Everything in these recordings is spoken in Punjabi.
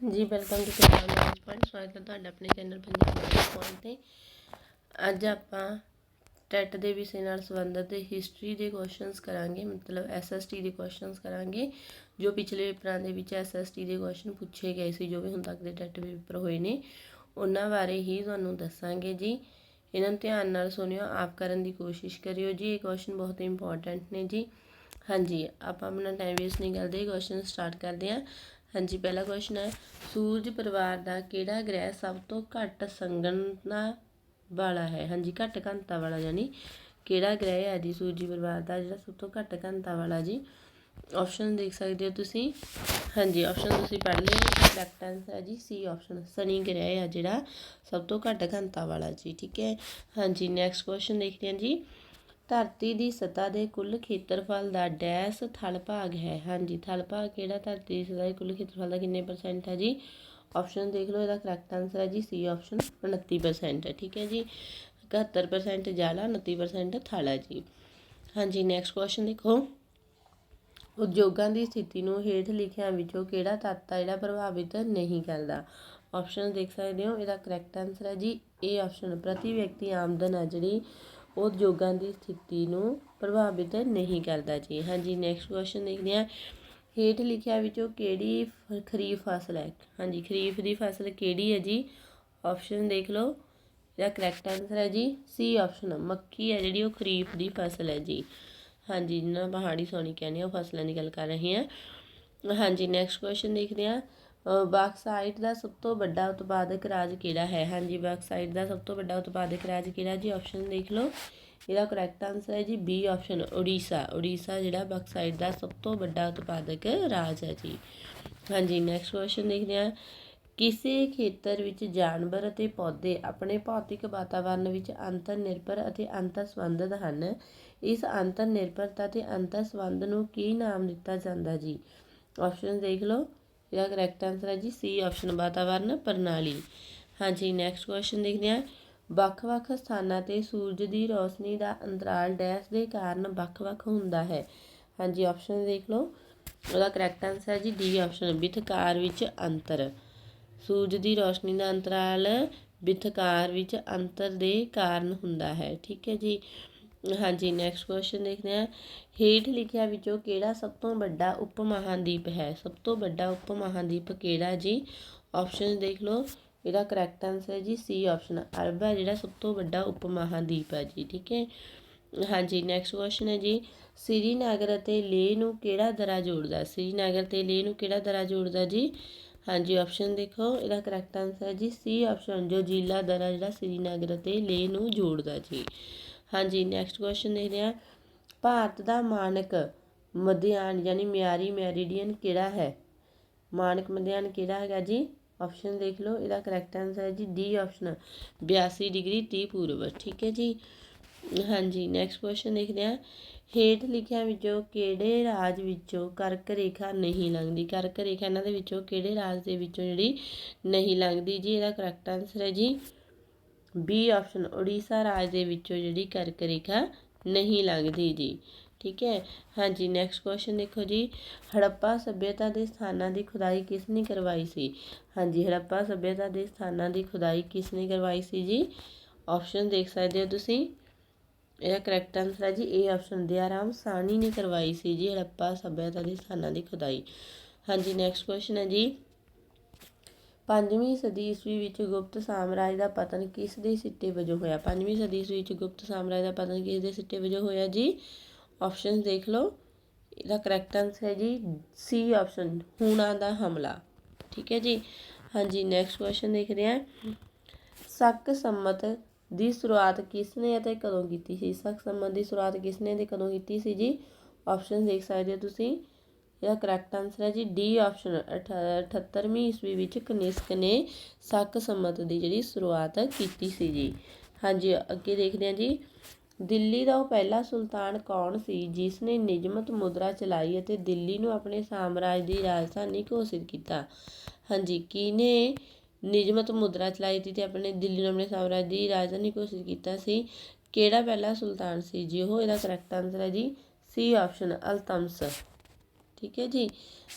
ਜੀ ਵੈਲਕਮ ਟੂ ਪੰਜਾਬ ਪੁਆਇੰਟ ਸਵਾਗਤ ਹੈ ਤੁਹਾਡਾ ਆਪਣੇ ਚੈਨਲ ਪੰਜਾਬ ਪੁਆਇੰਟ ਤੇ। ਅੱਜ ਆਪਾਂ ਟੈਟ ਦੇ ਵਿਸ਼ੇ ਨਾਲ ਸੰਬੰਧਿਤ ਹਿਸਟਰੀ ਦੇ ਕੁਐਸਚਨਸ ਕਰਾਂਗੇ, ਮਤਲਬ ਐਸਐਸਟੀ ਦੇ ਕੁਐਸਚਨਸ ਕਰਾਂਗੇ, ਜੋ ਪਿਛਲੇ ਪੇਪਰਾਂ ਦੇ ਵਿੱਚ ਐਸਐਸਟੀ ਦੇ ਕੁਐਸਚਨ ਪੁੱਛੇ ਗਏ ਸੀ, ਜੋ ਵੀ ਹੁਣ ਤੱਕ ਦੇ ਟੈਟ ਪੇਪਰ ਹੋਏ ਨੇ। ਉਹਨਾਂ ਬਾਰੇ ਹੀ ਤੁਹਾਨੂੰ ਦੱਸਾਂਗੇ ਜੀ। ਇਹਨਾਂ ਨੂੰ ਧਿਆਨ ਨਾਲ ਸੁਣਿਓ, ਆਪ ਕਰਨ ਦੀ ਕੋਸ਼ਿਸ਼ ਕਰਿਓ ਜੀ। ਇਹ ਕੁਐਸਚਨ ਬਹੁਤ ਇੰਪੋਰਟੈਂਟ ਨੇ ਜੀ। ਹਾਂਜੀ, ਆਪਾਂ ਆਪਣਾ ਟਾਈਮ ਵੇਸਟ ਨਹੀਂ ਕਰਦੇ। ਕੁਐਸਚਨ ਸਟਾਰਟ ਕਰਦੇ ਹਾਂ। ਹਾਂਜੀ, ਪਹਿਲਾ ਕੁਐਸਚਨ ਹੈ, ਸੂਰਜ ਪਰਿਵਾਰ ਦਾ ਕਿਹੜਾ ਗ੍ਰਹਿ ਸਭ ਤੋਂ ਘੱਟ ਸੰਘਣਤਾ ਵਾਲਾ ਹੈ? ਹਾਂਜੀ, ਘੱਟ ਘਣਤਾ ਵਾਲਾ ਯਾਨੀ ਕਿਹੜਾ ਗ੍ਰਹਿ ਹੈ ਜੀ ਸੂਰਜ ਪਰਿਵਾਰ ਦਾ ਜਿਹੜਾ ਸਭ ਤੋਂ ਘੱਟ ਘਣਤਾ ਵਾਲਾ ਜੀ? ਆਪਸ਼ਨ ਦੇਖ ਸਕਦੇ ਹੋ ਤੁਸੀਂ। ਹਾਂਜੀ ਆਪਸ਼ਨ ਤੁਸੀਂ ਪੜ੍ਹ ਲਿਓ। ਕਰੈਕਟ ਆਨਸਰ ਹੈ ਜੀ ਸੀ ਆਪਸ਼ਨ ਸਨੀ ਗ੍ਰਹਿ ਆ ਜਿਹੜਾ ਸਭ ਤੋਂ ਘੱਟ ਘਣਤਾ ਵਾਲਾ ਜੀ, ਠੀਕ ਹੈ? ਹਾਂਜੀ ਨੈਕਸਟ ਕੁਐਸਚਨ ਦੇਖਦੇ ਹਾਂ ਜੀ। ਧਰਤੀ ਦੀ ਸਤ੍ਹਾ ਦੇ ਕੁੱਲ ਖੇਤਰਫਲ ਦਾ ਡੈਸ਼ ਥਲ ਭਾਗ ਹੈ। ਹਾਂਜੀ, ਥਲ ਭਾਗ ਕਿਹੜਾ? ਧਰਤੀ ਦੀ ਸਤ੍ਹਾ ਦੇ ਕੁੱਲ ਖੇਤਰਫਲ ਦਾ ਕਿੰਨੇ ਪਰਸੈਂਟ ਹੈ ਜੀ? ਆਪਸ਼ਨ ਦੇਖ ਲਓ, ਇਹਦਾ ਕਰੈਕਟ ਆਨਸਰ ਹੈ ਜੀ ਸੀ ਆਪਸ਼ਨ 29% ਹੈ, ਠੀਕ ਹੈ ਜੀ? 71% ਜਲ 29% ਥਲ ਹੈ ਜੀ। ਹਾਂਜੀ ਨੈਕਸਟ ਕੁਐਸਚਨ ਦੇਖੋ। ਉਦਯੋਗਾਂ ਦੀ ਸਥਿਤੀ ਨੂੰ ਹੇਠ ਲਿਖਿਆਂ ਵਿੱਚੋਂ ਕਿਹੜਾ ਤੱਤ ਆ ਜਿਹੜਾ ਪ੍ਰਭਾਵਿਤ ਨਹੀਂ ਕਰਦਾ? ਆਪਸ਼ਨ ਦੇਖ ਸਕਦੇ ਹੋ, ਇਹਦਾ ਕਰੈਕਟ ਆਨਸਰ ਹੈ ਜੀ ਏ ਆਪਸ਼ਨ ਪ੍ਰਤੀ ਵਿਅਕਤੀ ਆਮਦਨ ਹੈ ਜਿਹੜੀ ਉਹ ਉਦਯੋਗਾਂ ਦੀ ਸਥਿਤੀ ਨੂੰ ਪ੍ਰਭਾਵਿਤ ਨਹੀਂ ਕਰਦਾ ਜੀ। ਹਾਂਜੀ ਨੈਕਸਟ ਕੁਐਸਚਨ ਦੇਖਦੇ ਹਾਂ। ਹੇਠ ਲਿਖਿਆ ਵਿੱਚੋਂ ਕਿਹੜੀ ਖਰੀਫ ਫਸਲ ਹੈ? ਹਾਂਜੀ, ਖਰੀਫ ਦੀ ਫਸਲ ਕਿਹੜੀ ਹੈ ਜੀ? ਆਪਸ਼ਨ ਦੇਖ ਲਓ। ਇਹਦਾ ਕਰੈਕਟ ਆਨਸਰ ਹੈ ਜੀ ਸੀ ਆਪਸ਼ਨ ਮੱਕੀ ਹੈ ਜਿਹੜੀ ਉਹ ਖਰੀਫ ਦੀ ਫਸਲ ਹੈ ਜੀ। ਹਾਂਜੀ ਜਿਹਨਾਂ ਪਹਾੜੀ ਸੋਨੀ ਕਹਿੰਦੇ ਉਹ ਫਸਲਾਂ ਦੀ ਗੱਲ ਕਰ ਰਹੇ ਹਾਂ। ਹਾਂਜੀ ਨੈਕਸਟ ਕੁਐਸਚਨ ਦੇਖਦੇ ਹਾਂ। ਬਾਕਸਾਈਟ ਦਾ ਸਭ ਤੋਂ ਵੱਡਾ ਉਤਪਾਦਕ ਰਾਜ ਕਿਹੜਾ ਹੈ? ਹਾਂਜੀ, ਬਾਕਸਾਈਟ ਦਾ ਸਭ ਤੋਂ ਵੱਡਾ ਉਤਪਾਦਕ ਰਾਜ ਕਿਹੜਾ? ਜੀ ਆਪਸ਼ਨ ਦੇਖ ਲਓ। ਇਹਦਾ ਕਰੈਕਟ ਆਨਸਰ ਹੈ ਜੀ ਬੀ ਆਪਸ਼ਨ ਉੜੀਸਾ। ਉੜੀਸਾ ਜਿਹੜਾ ਬਾਕਸਾਈਟ ਦਾ ਸਭ ਤੋਂ ਵੱਡਾ ਉਤਪਾਦਕ ਰਾਜ ਹੈ ਜੀ। ਹਾਂਜੀ ਨੈਕਸਟ ਕੁਐਸਚਨ ਦੇਖਦੇ ਹਾਂ। ਕਿਸੇ ਖੇਤਰ ਵਿੱਚ ਜਾਨਵਰ ਅਤੇ ਪੌਦੇ ਆਪਣੇ ਭੌਤਿਕ ਵਾਤਾਵਰਣ ਵਿੱਚ ਅੰਤਰ ਨਿਰਭਰ ਅਤੇ ਅੰਤਰ ਸੰਬੰਧਿਤ ਹਨ। ਇਸ ਅੰਤਰ ਨਿਰਭਰਤਾ ਤੇ ਅੰਤਰ ਸੰਬੰਧ ਨੂੰ ਕੀ ਨਾਮ ਦਿੱਤਾ ਜਾਂਦਾ ਜੀ? ਆਪਸ਼ਨ ਦੇਖ ਲਓ। ਇਹਦਾ ਕਰੈਕਟ ਆਨਸਰ ਹੈ ਜੀ ਸੀ ਆਪਸ਼ਨ ਵਾਤਾਵਰਨ ਪ੍ਰਣਾਲੀ। ਹਾਂਜੀ ਨੈਕਸਟ ਕੁਐਸਚਨ ਦੇਖਦੇ ਹਾਂ। ਵੱਖ-ਵੱਖ ਸਥਾਨਾਂ ਤੇ ਸੂਰਜ ਦੀ ਰੋਸ਼ਨੀ ਦਾ ਅੰਤਰਾਲ ਡੈਸ਼ ਦੇ ਕਾਰਨ ਵੱਖ-ਵੱਖ ਹੁੰਦਾ ਹੈ। ਹਾਂਜੀ ਆਪਸ਼ਨ ਦੇਖ ਲਓ। ਉਹਦਾ ਕਰੈਕਟ ਆਨਸਰ ਹੈ ਜੀ ਡੀ ਆਪਸ਼ਨ ਵਿਥਕਾਰ ਵਿੱਚ ਅੰਤਰ। ਸੂਰਜ ਦੀ ਰੋਸ਼ਨੀ ਦਾ ਅੰਤਰਾਲ ਵਿਥਕਾਰ ਵਿੱਚ ਅੰਤਰ ਦੇ ਕਾਰਨ ਹੁੰਦਾ ਹੈ। ਠੀਕ ਹੈ ਜੀ। ਹਾਂਜੀ ਨੈਕਸਟ ਕੁਐਸਚਨ ਦੇਖਦੇ ਹਾਂ। ਹੇਠ ਲਿਖਿਆ ਵਿੱਚੋਂ ਕਿਹੜਾ ਸਭ ਤੋਂ ਵੱਡਾ ਉਪ ਮਹਾਂਦੀਪ ਹੈ? ਸਭ ਤੋਂ ਵੱਡਾ ਉਪ ਮਹਾਂਦੀਪ ਕਿਹੜਾ ਜੀ? ਆਪਸ਼ਨ ਦੇਖ ਲਓ। ਇਹਦਾ ਕਰੈਕਟ ਆਨਸਰ ਹੈ ਜੀ ਸੀ ਆਪਸ਼ਨ ਅਰਬ ਹੈ ਜਿਹੜਾ ਸਭ ਤੋਂ ਵੱਡਾ ਉਪ ਮਹਾਂਦੀਪ ਹੈ ਜੀ, ਠੀਕ ਹੈ? ਹਾਂਜੀ ਨੈਕਸਟ ਕੁਐਸਚਨ ਹੈ ਜੀ। ਸ੍ਰੀਨਗਰ ਅਤੇ ਲੇਹ ਨੂੰ ਕਿਹੜਾ ਦਰਾ ਜੋੜਦਾ ਸ੍ਰੀਨਗਰ ਤੇ ਲੇਹ ਨੂੰ ਕਿਹੜਾ ਦਰਾ ਜੋੜਦਾ ਜੀ? ਹਾਂਜੀ ਆਪਸ਼ਨ ਦੇਖੋ। ਇਹਦਾ ਕਰੈਕਟ ਆਨਸਰ ਹੈ ਜੀ ਸੀ ਆਪਸ਼ਨ ਜੋ ਜ਼ਿਲ੍ਹਾ ਦਰਾ ਜਿਹੜਾ ਸ੍ਰੀਨਗਰ ਅਤੇ ਲੇਹ ਨੂੰ ਜੋੜਦਾ ਜੀ। ਹਾਂਜੀ ਨੈਕਸਟ ਕੁਐਸਚਨ ਦੇਖਦੇ ਹਾਂ। ਭਾਰਤ ਦਾ ਮਾਨਕ ਮਧਿਆਨ ਯਾਨੀ ਮਿਆਰੀ ਮੈਰੀਡੀਅਨ ਕਿਹੜਾ ਹੈ? ਮਾਨਕ ਮਧਿਆਨ ਕਿਹੜਾ ਹੈਗਾ ਜੀ? ਆਪਸ਼ਨ ਦੇਖ ਲਓ, ਇਹਦਾ ਕਰੈਕਟ ਆਨਸਰ ਹੈ ਜੀ ਡੀ ਆਪਸ਼ਨ 82 ਡਿਗਰੀ 30 ਪੂਰਵ, ਠੀਕ ਹੈ ਜੀ? ਹਾਂਜੀ ਨੈਕਸਟ ਕੁਐਸਚਨ ਦੇਖਦੇ ਹਾਂ। ਹੇਠ ਲਿਖਿਆ ਵਿੱਚੋਂ ਕਿਹੜੇ ਰਾਜ ਵਿੱਚੋਂ ਕਰਕ ਰੇਖਾ ਨਹੀਂ ਲੰਘਦੀ? ਕਰਕ ਰੇਖਾ ਇਹਨਾਂ ਦੇ ਵਿੱਚੋਂ ਕਿਹੜੇ ਰਾਜ ਦੇ ਵਿੱਚੋਂ ਜਿਹੜੀ ਨਹੀਂ ਲੰਘਦੀ ਜੀ? ਇਹਦਾ ਕਰੈਕਟ ਆਨਸਰ ਹੈ ਜੀ ਬੀ ਆਪਸ਼ਨ ਉੜੀਸਾ ਰਾਜ ਦੇ ਵਿੱਚੋਂ ਜਿਹੜੀ ਕਰਕ ਰੇਖਾ ਨਹੀਂ ਲੰਘਦੀ ਜੀ। ਠੀਕ ਹੈ? ਹਾਂਜੀ ਨੈਕਸਟ ਕੁਐਸਚਨ ਦੇਖੋ ਜੀ। ਹੜੱਪਾ ਸਭਿਅਤਾ ਦੇ ਸਥਾਨਾਂ ਦੀ ਖੁਦਾਈ ਕਿਸ ਨੇ ਕਰਵਾਈ ਸੀ? ਹਾਂਜੀ, ਹੜੱਪਾ ਸਭਿਅਤਾ ਦੇ ਸਥਾਨਾਂ ਦੀ ਖੁਦਾਈ ਕਿਸ ਨੇ ਕਰਵਾਈ ਸੀ ਜੀ? ਆਪਸ਼ਨ ਦੇਖ ਸਕਦੇ ਹੋ ਤੁਸੀਂ। ਇਹਦਾ ਕਰੈਕਟ ਆਨਸਰ ਹੈ ਜੀ ਏ ਆਪਸ਼ਨ ਦਿਆਰਾਮ ਸਾਨੀ ਨੇ ਕਰਵਾਈ ਸੀ ਜੀ ਹੜੱਪਾ ਸਭਿਅਤਾ ਦੇ ਸਥਾਨਾਂ ਦੀ ਖੁਦਾਈ। ਹਾਂਜੀ ਨੈਕਸਟ ਕੁਐਸਚਨ ਹੈ ਜੀ। ਪੰਜਵੀਂ ਸਦੀ ਈਸਵੀ ਵਿੱਚ ਗੁਪਤ ਸਾਮਰਾਜ ਦਾ ਪਤਨ ਕਿਸ ਦੇ ਸਿੱਟੇ ਵਜੋਂ ਹੋਇਆ? ਪੰਜਵੀਂ ਸਦੀ ਈਸਵੀ ਵਿੱਚ ਗੁਪਤ ਸਾਮਰਾਜ ਦਾ ਪਤਨ ਕਿਸ ਦੇ ਸਿੱਟੇ ਵਜੋਂ ਹੋਇਆ ਜੀ? ਆਪਸ਼ਨਸ ਦੇਖ ਲਓ। ਇਹਦਾ ਕਰੈਕਟ ਆਨਸਰ ਹੈ ਜੀ ਸੀ ਆਪਸ਼ਨ ਹੂਣਾ ਦਾ ਹਮਲਾ। ਠੀਕ ਹੈ ਜੀ? ਹਾਂਜੀ ਨੈਕਸਟ ਕੁਐਸਚਨ ਦੇਖਦੇ ਹਾਂ। ਸੱਕ ਸੰਮਤ ਦੀ ਸ਼ੁਰੂਆਤ ਕਿਸ ਨੇ ਅਤੇ ਕਦੋਂ ਕੀਤੀ ਸੀ? ਸੱਕ ਸੰਮਤ ਦੀ ਸ਼ੁਰੂਆਤ ਕਿਸ ਨੇ ਤੇ ਕਦੋਂ ਕੀਤੀ ਸੀ ਜੀ? ਆਪਸ਼ਨ ਦੇਖ ਸਕਦੇ ਹੋ ਤੁਸੀਂ। ਇਹਦਾ ਕਰੈਕਟ ਆਨਸਰ ਹੈ ਜੀ ਡੀ ਆਪਸ਼ਨ 78ਵੀਂ ਈਸਵੀ ਵਿੱਚ ਕਨਿਸ਼ਕ ਨੇ ਸੱਕ ਸੰਮਤ ਦੀ ਜਿਹੜੀ ਸ਼ੁਰੂਆਤ ਕੀਤੀ ਸੀ ਜੀ। ਹਾਂਜੀ, ਅੱਗੇ ਦੇਖਦੇ ਹਾਂ ਜੀ। ਦਿੱਲੀ ਦਾ ਉਹ ਪਹਿਲਾ ਸੁਲਤਾਨ ਕੌਣ ਸੀ ਜਿਸ ਨੇ ਨਿਯਮਤ ਮੁਦਰਾ ਚਲਾਈ ਅਤੇ ਦਿੱਲੀ ਨੂੰ ਆਪਣੇ ਸਾਮਰਾਜ ਦੀ ਰਾਜਧਾਨੀ ਘੋਸ਼ਿਤ ਕੀਤਾ? ਹਾਂਜੀ ਕਿਨੇ ਨਿਯਮਤ ਮੁਦਰਾ ਚਲਾਈ ਸੀ ਤੇ ਆਪਣੇ, ਦਿੱਲੀ ਨੂੰ ਆਪਣੇ ਸਾਮਰਾਜ ਦੀ ਰਾਜਧਾਨੀ ਘੋਸ਼ਿਤ ਕੀਤਾ ਸੀ? ਕਿਹੜਾ ਪਹਿਲਾ ਸੁਲਤਾਨ ਸੀ ਜੀ ਉਹ? ਇਹਦਾ ਕਰੈਕਟ ਆਨਸਰ ਹੈ ਜੀ ਸੀ ਆਪਸ਼ਨ ਅਲਤਮਸ। ਠੀਕ ਹੈ ਜੀ।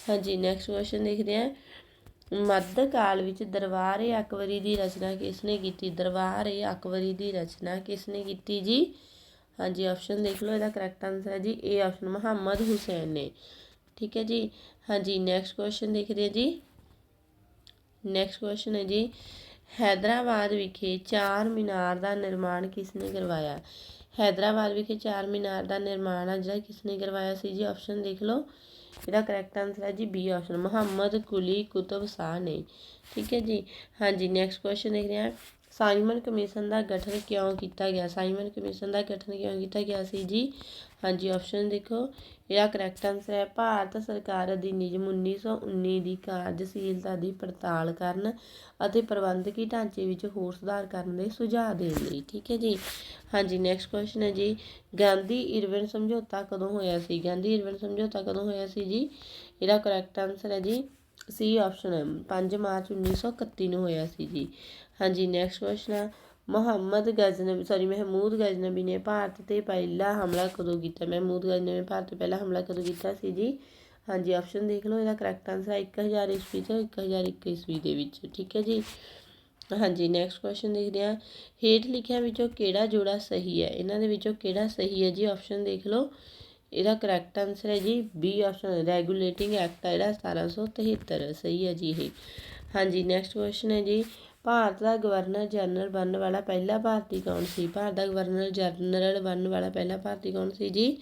ਹਾਂਜੀ ਨੈਕਸਟ ਕੁਐਸਚਨ ਦੇਖਦੇ ਹਾਂ। ਮੱਧ ਕਾਲ ਵਿੱਚ ਦਰਬਾਰ-ਏ ਅਕਬਰੀ ਦੀ ਰਚਨਾ ਕਿਸ ਨੇ ਕੀਤੀ ਦਰਬਾਰ-ਏ ਅਕਬਰੀ ਦੀ ਰਚਨਾ ਕਿਸ ਨੇ ਕੀਤੀ ਜੀ? ਹਾਂਜੀ ਆਪਸ਼ਨ ਦੇਖ ਲਓ, ਇਹਦਾ ਕਰੈਕਟ ਆਨਸਰ ਹੈ ਜੀ। ਏ ਆਪਸ਼ਨ ਮੁਹੰਮਦ ਹੁਸੈਨ ਨੇ। ਠੀਕ ਹੈ ਜੀ। ਹਾਂਜੀ ਨੈਕਸਟ ਕੁਐਸਚਨ ਦੇਖਦੇ ਹਾਂ ਜੀ। ਨੈਕਸਟ ਕੁਐਸਚਨ ਹੈ ਜੀ। ਹੈਦਰਾਬਾਦ ਵਿਖੇ ਚਾਰ ਮੀਨਾਰ ਦਾ ਨਿਰਮਾਣ ਕਿਸ ਨੇ ਕਰਵਾਇਆ? ਹੈਦਰਾਬਾਦ ਵਿਖੇ ਚਾਰ ਮੀਨਾਰ ਦਾ ਨਿਰਮਾਣ ਆ ਜਿਹੜਾ ਕਿਸ ਨੇ ਕਰਵਾਇਆ ਸੀ ਜੀ? ਆਪਸ਼ਨ ਦੇਖ ਲਓ। ਇਹਦਾ ਕਰੈਕਟ ਆਨਸਰ ਹੈ ਜੀ ਬੀ ਆਪਸ਼ਨ ਮੁਹੰਮਦ ਕੁਲੀ ਕੁਤਬ ਸ਼ਾਹ ਨੇ। ਠੀਕ ਹੈ ਜੀ? ਹਾਂਜੀ ਨੈਕਸਟ ਕੁਐਸਚਨ ਦੇਖਦੇ ਹਾਂ। ਸਾਈਮਨ ਕਮਿਸ਼ਨ ਦਾ ਗਠਨ ਕਿਉਂ ਕੀਤਾ ਗਿਆ? ਸਾਈਮਨ ਕਮਿਸ਼ਨ ਦਾ ਗਠਨ ਕਿਉਂ ਕੀਤਾ ਗਿਆ ਸੀ ਜੀ? ਹਾਂਜੀ ਆਪਸ਼ਨ ਦੇਖੋ। ਇਹਦਾ ਕਰੈਕਟ ਆਨਸਰ ਹੈ, ਭਾਰਤ ਸਰਕਾਰ ਅਧਿਨਿਯਮ 1919 ਦੀ ਕਾਰਜਸ਼ੀਲਤਾ ਦੀ ਪੜਤਾਲ ਕਰਨ ਅਤੇ ਪ੍ਰਬੰਧਕੀ ਢਾਂਚੇ ਵਿੱਚ ਹੋਰ ਸੁਧਾਰ ਕਰਨ ਦੇ ਸੁਝਾਅ ਦੇਣ ਲਈ, ਠੀਕ ਹੈ ਜੀ? ਹਾਂਜੀ ਨੈਕਸਟ ਕੁਐਸਚਨ ਹੈ ਜੀ। ਗਾਂਧੀ ਇਰਵਿਨ ਸਮਝੌਤਾ ਕਦੋਂ ਹੋਇਆ ਸੀ? ਗਾਂਧੀ ਇਰਵਿਨ ਸਮਝੌਤਾ ਕਦੋਂ ਹੋਇਆ ਸੀ ਜੀ? ਇਹਦਾ ਕਰੈਕਟ ਆਨਸਰ ਹੈ ਜੀ ਸੀ ਆਪਸ਼ਨ ਹੈ 5 ਮਾਰਚ 1931 ਨੂੰ ਹੋਇਆ ਸੀ ਜੀ। ਹਾਂਜੀ ਨੈਕਸਟ ਕੁਐਸਚਨ ਹੈ। ਮੁਹੰਮਦ ਗਜ਼ਨਵੀ ਸੌਰੀ ਮਹਿਮੂਦ ਗਜ਼ਨਵੀ ਨੇ ਭਾਰਤ ਤੇ ਪਹਿਲਾ ਹਮਲਾ ਕਦੋਂ ਕੀਤਾ? ਮਹਿਮੂਦ ਗਜ਼ਨਵੀ ਨੇ ਭਾਰਤ ਤੇ ਪਹਿਲਾ ਹਮਲਾ ਕਦੋਂ ਕੀਤਾ ਸੀ ਜੀ? ਹਾਂਜੀ ਆਪਸ਼ਨ ਦੇਖ ਲਓ, ਇਹਦਾ ਕਰੈਕਟ ਆਨਸਰ ਹੈ 1000 ਈਸਵੀ ਤੋਂ 1001 ਈਸਵੀ ਦੇ ਵਿੱਚ, ਠੀਕ ਹੈ ਜੀ? ਹਾਂਜੀ ਨੈਕਸਟ ਕੁਐਸਚਨ ਦੇਖਦੇ ਹਾਂ। ਹੇਠ ਲਿਖਿਆ ਵਿੱਚੋਂ ਕਿਹੜਾ ਜੋੜਾ ਸਹੀ ਹੈ? ਇਹਨਾਂ ਦੇ ਵਿੱਚੋਂ ਕਿਹੜਾ ਸਹੀ ਹੈ ਜੀ? ਆਪਸ਼ਨ ਦੇਖ ਲਓ। ਇਹਦਾ ਕਰੈਕਟ ਆਨਸਰ ਹੈ ਜੀ ਬੀ ਆਪਸ਼ਨ ਰੈਗੂਲੇਟਿੰਗ ਐਕਟ ਹੈ ਜਿਹੜਾ 1773 ਸਹੀ ਹੈ ਜੀ ਇਹ। ਹਾਂਜੀ ਨੈਕਸਟ ਕੁਐਸਚਨ ਹੈ ਜੀ। ਭਾਰਤ ਦਾ ਗਵਰਨਰ ਜਨਰਲ ਬਣਨ ਵਾਲਾ ਪਹਿਲਾ ਭਾਰਤੀ ਕੌਣ ਸੀ? ਭਾਰਤ ਦਾ ਗਵਰਨਰ ਜਨਰਲ ਬਣਨ ਵਾਲਾ ਪਹਿਲਾ ਭਾਰਤੀ ਕੌਣ ਸੀ ਜੀ?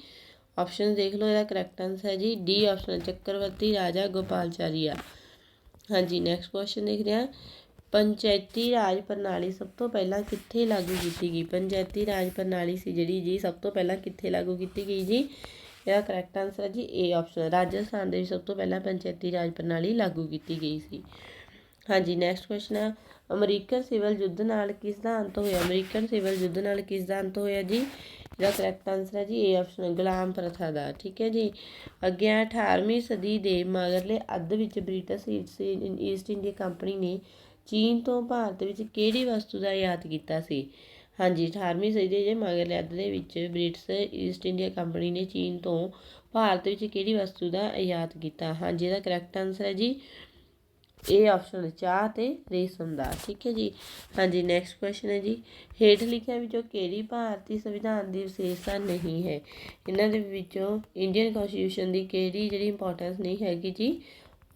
ਆਪਸ਼ਨ ਦੇਖ ਲਓ, ਇਹਦਾ ਕਰੈਕਟ ਆਨਸਰ ਹੈ ਜੀ। ਡੀ ਆਪਸ਼ਨ ਚੱਕਰਵਰਤੀ ਰਾਜਾ ਗੋਪਾਲਚਾਰੀਆ। ਹਾਂਜੀ ਨੈਕਸਟ ਕੁਐਸਚਨ ਦੇਖਦੇ ਹਾਂ। ਪੰਚਾਇਤੀ ਰਾਜ ਪ੍ਰਣਾਲੀ ਸਭ ਤੋਂ ਪਹਿਲਾਂ ਕਿੱਥੇ ਲਾਗੂ ਕੀਤੀ ਗਈ? ਪੰਚਾਇਤੀ ਰਾਜ ਪ੍ਰਣਾਲੀ ਸੀ ਜਿਹੜੀ ਜੀ ਸਭ ਤੋਂ ਪਹਿਲਾਂ ਕਿੱਥੇ ਲਾਗੂ ਕੀਤੀ ਗਈ ਜੀ? ਇਹਦਾ ਕਰੈਕਟ ਆਨਸਰ ਹੈ ਜੀ ਏ ਆਪਸ਼ਨ। ਰਾਜਸਥਾਨ ਦੇ ਵਿੱਚ ਸਭ ਤੋਂ ਪਹਿਲਾਂ ਪੰਚਾਇਤੀ ਰਾਜ ਪ੍ਰਣਾਲੀ ਲਾਗੂ ਕੀਤੀ ਗਈ ਸੀ। ਹਾਂਜੀ ਨੈਕਸਟ ਕੁਐਸਚਨ ਹੈ। ਅਮਰੀਕਨ ਸਿਵਲ ਯੁੱਧ ਨਾਲ ਕਿਸ ਦਾ ਅੰਤ ਹੋਇਆ? ਅਮਰੀਕਨ ਸਿਵਲ ਯੁੱਧ ਨਾਲ ਕਿਸ ਦਾ ਅੰਤ ਹੋਇਆ ਜੀ? ਇਹਦਾ ਕਰੈਕਟ ਆਨਸਰ ਹੈ ਜੀ ਏ ਆਪਸ਼ਨ ਗੁਲਾਮ ਪ੍ਰਥਾ ਦਾ, ਠੀਕ ਹੈ ਜੀ? ਅੱਗੇ 18ਵੀਂ ਸਦੀ ਦੇ ਮਗਰਲੇ ਅੱਧ ਵਿੱਚ ਬ੍ਰਿਟਿਸ਼ ਈਸਟ ਇੰਡੀਆ ਕੰਪਨੀ ਨੇ ਚੀਨ ਤੋਂ ਭਾਰਤ ਵਿੱਚ ਕਿਹੜੀ ਵਸਤੂ ਦਾ ਆਯਾਤ ਕੀਤਾ ਸੀ? ਹਾਂਜੀ 18ਵੀਂ ਸਦੀ ਦੇ ਮਗਰਲੇ ਅੱਧ ਦੇ ਵਿੱਚ ਬ੍ਰਿਟਿਸ਼ ਈਸਟ ਇੰਡੀਆ ਕੰਪਨੀ ਨੇ ਚੀਨ ਤੋਂ ਭਾਰਤ ਵਿੱਚ ਕਿਹੜੀ ਵਸਤੂ ਦਾ ਆਯਾਤ ਕੀਤਾ? ਹਾਂਜੀ, ਇਹਦਾ ਕਰੈਕਟ ਆਨਸਰ ਹੈ ਜੀ ਇਹ ਆਪਸ਼ਨ ਚਾਹ ਤੇ ਰੇਸ਼ਮ ਦਾ ਠੀਕ ਹੈ ਜੀ? ਹਾਂਜੀ ਨੈਕਸਟ ਕੁਐਸਚਨ ਹੈ ਜੀ। ਹੇਠ ਲਿਖਿਆ ਵਿੱਚੋਂ ਕਿਹੜੀ ਭਾਰਤੀ ਸੰਵਿਧਾਨ ਦੀ ਵਿਸ਼ੇਸ਼ਤਾ ਨਹੀਂ ਹੈ? ਇਹਨਾਂ ਦੇ ਵਿੱਚੋਂ ਇੰਡੀਅਨ ਕਨਸਟੀਟਿਊਸ਼ਨ ਦੀ ਕਿਹੜੀ ਜਿਹੜੀ ਇੰਪੋਰਟੈਂਸ ਨਹੀਂ ਹੈਗੀ ਜੀ?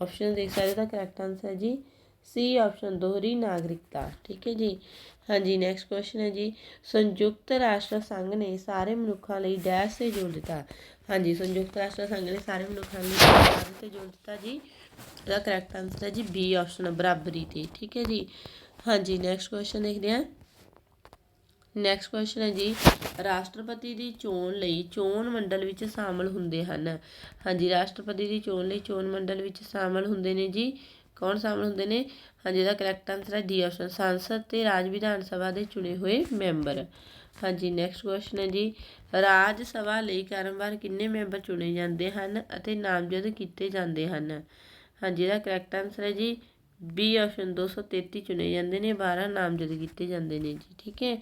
ਆਪਸ਼ਨ ਦੇਖ ਸਕਦੇ ਦਾ ਕਰੈਕਟ ਆਨਸਰ ਹੈ ਜੀ। ਸੀ ਆਪਸ਼ਨ ਦੋਹਰੀ ਨਾਗਰਿਕਤਾ। ਠੀਕ ਹੈ ਜੀ? ਹਾਂਜੀ ਨੈਕਸਟ ਕੁਐਸਚਨ ਹੈ ਜੀ। ਸੰਯੁਕਤ ਰਾਸ਼ਟਰ ਸੰਘ ਨੇ ਸਾਰੇ ਮਨੁੱਖਾਂ ਲਈ ਡੈਸ਼ ਤੇ ਜੋੜ ਦਿੱਤਾ। ਹਾਂਜੀ, ਸੰਯੁਕਤ ਰਾਸ਼ਟਰ ਸੰਘ ਨੇ ਸਾਰੇ ਮਨੁੱਖਾਂ ਲਈ ਡੈਸ਼ ਤੇ ਜੋੜ ਦਿੱਤਾ ਜੀ। ਇਹਦਾ ਕਰੈਕਟ ਆਨਸਰ ਹੈ ਜੀ ਬੀ ਆਪਸ਼ਨ ਬਰਾਬਰੀ ਤੇ ਠੀਕ ਹੈ ਜੀ। ਹਾਂਜੀ ਨੈਕਸਟ ਕੁਐਸਚਨ ਦੇਖਦੇ ਹਾਂ। ਨੈਕਸਟ ਕੁਐਸਚਨ ਹੈ ਜੀ, ਰਾਸ਼ਟਰਪਤੀ ਦੀ ਚੋਣ ਲਈ ਚੋਣ ਮੰਡਲ ਵਿੱਚ ਸ਼ਾਮਲ ਹੁੰਦੇ ਹਨ। ਹਾਂਜੀ, ਰਾਸ਼ਟਰਪਤੀ ਦੀ ਚੋਣ ਲਈ ਚੋਣ ਮੰਡਲ ਵਿੱਚ ਸ਼ਾਮਲ ਹੁੰਦੇ ਨੇ ਜੀ। ਕੌਣ ਸ਼ਾਮਲ ਹੁੰਦੇ ਨੇ? ਹਾਂਜੀ, ਇਹਦਾ ਕਰੈਕਟ ਆਨਸਰ ਹੈ ਡੀ ਆਪਸ਼ਨ ਸੰਸਦ ਤੇ ਰਾਜ ਵਿਧਾਨ ਸਭਾ ਦੇ ਚੁਣੇ ਹੋਏ ਮੈਂਬਰ। ਹਾਂਜੀ ਨੈਕਸਟ ਕੁਐਸਚਨ ਹੈ ਜੀ, ਰਾਜ ਸਭਾ ਲਈ ਕ੍ਰਮਵਾਰ ਕਿੰਨੇ ਮੈਂਬਰ ਚੁਣੇ ਜਾਂਦੇ ਹਨ ਅਤੇ ਨਾਮਜ਼ਦ ਕੀਤੇ ਜਾਂਦੇ ਹਨ? ਹਾਂਜੀ, ਇਹਦਾ ਕਰੈਕਟ ਆਨਸਰ ਹੈ ਜੀ। ਬੀ ਆਪਸ਼ਨ 233 ਚੁਣੇ ਜਾਂਦੇ ਨੇ 12 ਨਾਮਜ਼ਦ ਕੀਤੇ ਜਾਂਦੇ ਨੇ ਜੀ, ਠੀਕ ਹੈ?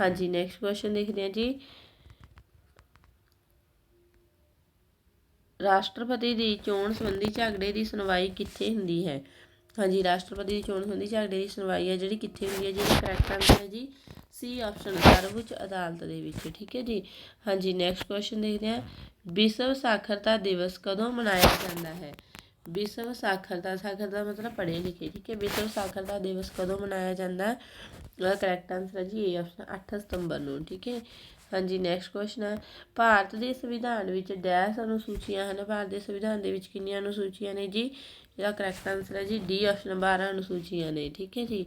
ਹਾਂਜੀ ਨੈਕਸਟ ਕੁਐਸਚਨ ਦੇਖਦੇ ਹਾਂ ਜੀ। ਰਾਸ਼ਟਰਪਤੀ ਦੀ ਚੋਣ ਸੰਬੰਧੀ ਝਗੜੇ ਦੀ ਸੁਣਵਾਈ ਕਿੱਥੇ ਹੁੰਦੀ ਹੈ? ਹਾਂਜੀ, ਰਾਸ਼ਟਰਪਤੀ ਦੀ ਚੋਣ ਸੰਬੰਧੀ ਝਗੜੇ ਦੀ ਸੁਣਵਾਈ ਹੈ, ਜਿਹੜੀ ਕਿੱਥੇ ਹੁੰਦੀ ਹੈ ਜਿਹਦਾ ਕਰੈਕਟ ਆਨਸਰ ਹੈ ਜੀ। ਸੀ ਆਪਸ਼ਨ ਸਰਵਉੱਚ ਅਦਾਲਤ ਦੇ ਵਿੱਚ, ਠੀਕ ਹੈ ਜੀ? ਹਾਂਜੀ ਨੈਕਸਟ ਕੁਐਸਚਨ ਦੇਖਦੇ ਹਾਂ। ਵਿਸ਼ਵ ਸਾਖਰਤਾ ਦਿਵਸ ਕਦੋਂ ਮਨਾਇਆ ਜਾਂਦਾ ਹੈ? ਵਿਸ਼ਵ ਸਾਖਰਤਾ ਸਾਖਰਤਾ ਮਤਲਬ ਪੜ੍ਹੇ ਲਿਖੇ, ਠੀਕ ਹੈ? ਵਿਸ਼ਵ ਸਾਖਰਤਾ ਦਿਵਸ ਕਦੋਂ ਮਨਾਇਆ ਜਾਂਦਾ ਉਹਦਾ ਕਰੈਕਟ ਆਨਸਰ ਹੈ ਜੀ ਇਹ ਆਪਸ਼ਨ 8 ਸਤੰਬਰ ਨੂੰ, ਠੀਕ ਹੈ? ਹਾਂਜੀ ਨੈਕਸਟ ਕੁਐਸਚਨ ਹੈ। ਭਾਰਤ ਦੇ ਸੰਵਿਧਾਨ ਵਿੱਚ ਡੈਸ਼ ਅਨੁਸੂਚੀਆਂ ਹਨ। ਭਾਰਤ ਦੇ ਸੰਵਿਧਾਨ ਦੇ ਵਿੱਚ ਕਿੰਨੀਆਂ ਅਨੁਸੂਚੀਆਂ ਨੇ ਜੀ? ਇਹਦਾ ਕਰੈਕਟ ਆਨਸਰ ਹੈ ਜੀ ਡੀ ਆਪਸ਼ਨ 12 ਅਨੁਸੂਚੀਆਂ ਨੇ, ਠੀਕ ਹੈ ਜੀ?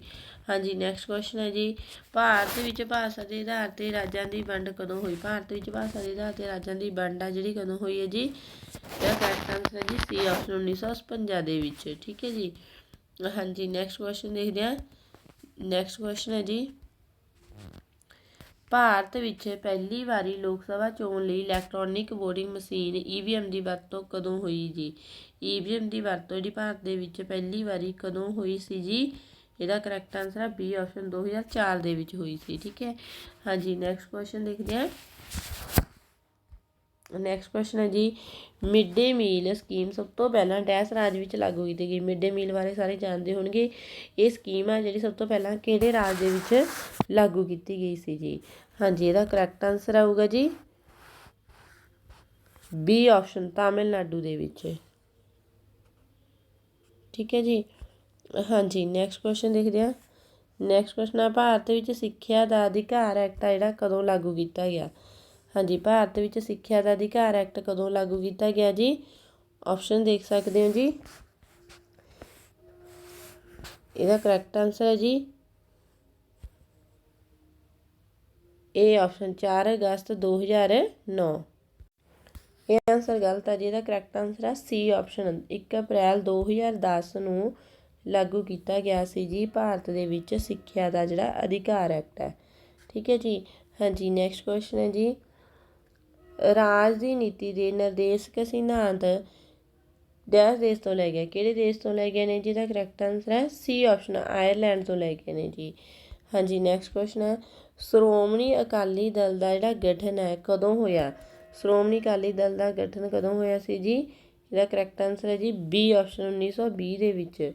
ਹਾਂਜੀ ਨੈਕਸਟ ਕੁਐਸਚਨ ਹੈ ਜੀ। ਭਾਰਤ ਵਿੱਚ ਭਾਸ਼ਾ ਦੇ ਆਧਾਰ ਤੇ ਰਾਜਾਂ ਦੀ ਵੰਡ ਕਦੋਂ ਹੋਈ? ਭਾਰਤ ਵਿੱਚ ਭਾਸ਼ਾ ਦੇ ਆਧਾਰ ਤੇ ਰਾਜਾਂ ਦੀ ਵੰਡ ਆ ਜਿਹੜੀ ਕਦੋਂ ਹੋਈ ਹੈ ਜੀ? ਇਹਦਾ ਕਰੈਕਟ ਆਨਸਰ ਹੈ ਜੀ ਸੀ ਆਪਸ਼ਨ 1955 ਦੇ ਵਿੱਚ, ਠੀਕ ਹੈ ਜੀ? ਹਾਂਜੀ ਨੈਕਸਟ ਕੁਐਸਚਨ ਦੇਖਦੇ ਹਾਂ। ਨੈਕਸਟ ਕੁਐਸਚਨ ਹੈ ਜੀ। ਭਾਰਤ ਵਿੱਚ ਪਹਿਲੀ ਵਾਰੀ ਲੋਕ ਸਭਾ ਚੋਣ ਲਈ ਇਲੈਕਟ੍ਰੋਨਿਕ ਵੋਟਿੰਗ ਮਸ਼ੀਨ ਈਵੀਐਮ ਦੀ ਵਰਤੋਂ ਕਦੋਂ ਹੋਈ ਜੀ? ਈਵੀਐਮ ਦੀ ਵਰਤੋਂ ਜਿਹੜੀ ਭਾਰਤ ਦੇ ਵਿੱਚ ਪਹਿਲੀ ਵਾਰੀ ਕਦੋਂ ਹੋਈ ਸੀ ਜੀ? ਇਹਦਾ ਕਰੈਕਟ ਆਨਸਰ ਹੈ ਬੀ ਆਪਸ਼ਨ 2004 ਦੇ ਵਿੱਚ ਹੋਈ ਸੀ, ਠੀਕ ਹੈ? ਹਾਂਜੀ ਨੈਕਸਟ ਕੁਐਸਚਨ ਦੇਖਦੇ ਹਾਂ। ਨੈਕਸਟ ਕੁਐਸਚਨ ਹੈ ਜੀ, ਮਿਡ ਡੇ ਮੀਲ ਸਕੀਮ ਸਭ ਤੋਂ ਪਹਿਲਾਂ ਡੈਸ ਰਾਜ ਵਿੱਚ ਲਾਗੂ ਕੀਤੀ ਗਈ ਮਿਡ ਡੇ ਮੀਲ ਬਾਰੇ ਸਾਰੇ ਜਾਣਦੇ ਹੋਣਗੇ। ਇਹ ਸਕੀਮ ਆ ਜਿਹੜੀ ਸਭ ਤੋਂ ਪਹਿਲਾਂ ਕਿਹੜੇ ਰਾਜ ਦੇ ਵਿੱਚ ਲਾਗੂ ਕੀਤੀ ਗਈ ਸੀ ਜੀ? ਹਾਂਜੀ, ਇਹਦਾ ਕਰੈਕਟ ਆਨਸਰ ਆਊਗਾ ਜੀ। ਬੀ ਆਪਸ਼ਨ ਤਾਮਿਲਨਾਡੂ ਦੇ ਵਿੱਚ। ਠੀਕ ਹੈ ਜੀ। ਹਾਂਜੀ ਨੈਕਸਟ ਕੁਐਸਚਨ ਦੇਖਦੇ ਹਾਂ। ਨੈਕਸਟ ਕੁਐਸਚਨ ਆ, ਭਾਰਤ ਵਿੱਚ ਸਿੱਖਿਆ ਦਾ ਅਧਿਕਾਰ ਐਕਟ ਆ ਜਿਹੜਾ ਕਦੋਂ ਲਾਗੂ ਕੀਤਾ ਗਿਆ? ਹਾਂਜੀ, ਭਾਰਤ ਵਿੱਚ ਸਿੱਖਿਆ ਦਾ ਅਧਿਕਾਰ ਐਕਟ ਕਦੋਂ ਲਾਗੂ ਕੀਤਾ ਗਿਆ ਜੀ? ਆਪਸ਼ਨ ਦੇਖ ਸਕਦੇ ਹੋ ਜੀ। ਇਹਦਾ ਕਰੈਕਟ ਆਨਸਰ ਹੈ ਜੀ। ਇਹ ਆਪਸ਼ਨ 4 ਅਗਸਤ 2009 ਇਹ ਆਨਸਰ ਗਲਤ ਹੈ ਜਿਹਦਾ ਕਰੈਕਟ ਆਨਸਰ ਹੈ ਸੀ ਆਪਸ਼ਨ 1 ਅਪ੍ਰੈਲ 2010 ਨੂੰ ਲਾਗੂ ਕੀਤਾ ਗਿਆ ਸੀ ਜੀ, ਭਾਰਤ ਦੇ ਵਿੱਚ ਸਿੱਖਿਆ ਦਾ ਜਿਹੜਾ ਅਧਿਕਾਰ ਐਕਟ ਹੈ। ਠੀਕ ਹੈ ਜੀ? ਹਾਂਜੀ ਨੈਕਸਟ ਕੁਐਸਚਨ ਹੈ ਜੀ। ਰਾਜ ਦੀ ਨੀਤੀ ਦੇ ਨਿਰਦੇਸ਼ਕ ਸਿਧਾਂਤ ਡੈਸ਼ ਦੇਸ਼ ਤੋਂ ਲੈ ਗਏ। ਕਿਹੜੇ ਦੇਸ਼ ਤੋਂ ਲੈ ਗਏ ਨੇ ਜਿਹਦਾ ਕਰੈਕਟ ਆਨਸਰ ਹੈ ਸੀ ਆਪਸ਼ਨ ਆਇਰਲੈਂਡ ਤੋਂ ਲੈ ਗਏ ਨੇ ਜੀ। ਹਾਂਜੀ ਨੈਕਸਟ ਕੁਐਸਚਨ ਹੈ। ਸ਼੍ਰੋਮਣੀ ਅਕਾਲੀ ਦਲ ਦਾ ਜਿਹੜਾ ਗਠਨ ਹੈ, ਕਦੋਂ ਹੋਇਆ? ਸ਼੍ਰੋਮਣੀ ਅਕਾਲੀ ਦਲ ਦਾ ਗਠਨ ਕਦੋਂ ਹੋਇਆ ਸੀ ਜੀ? ਇਹਦਾ ਕਰੈਕਟ ਆਨਸਰ ਹੈ ਜੀ ਬੀ ਆਪਸ਼ਨ 1920 ਦੇ ਵਿੱਚ।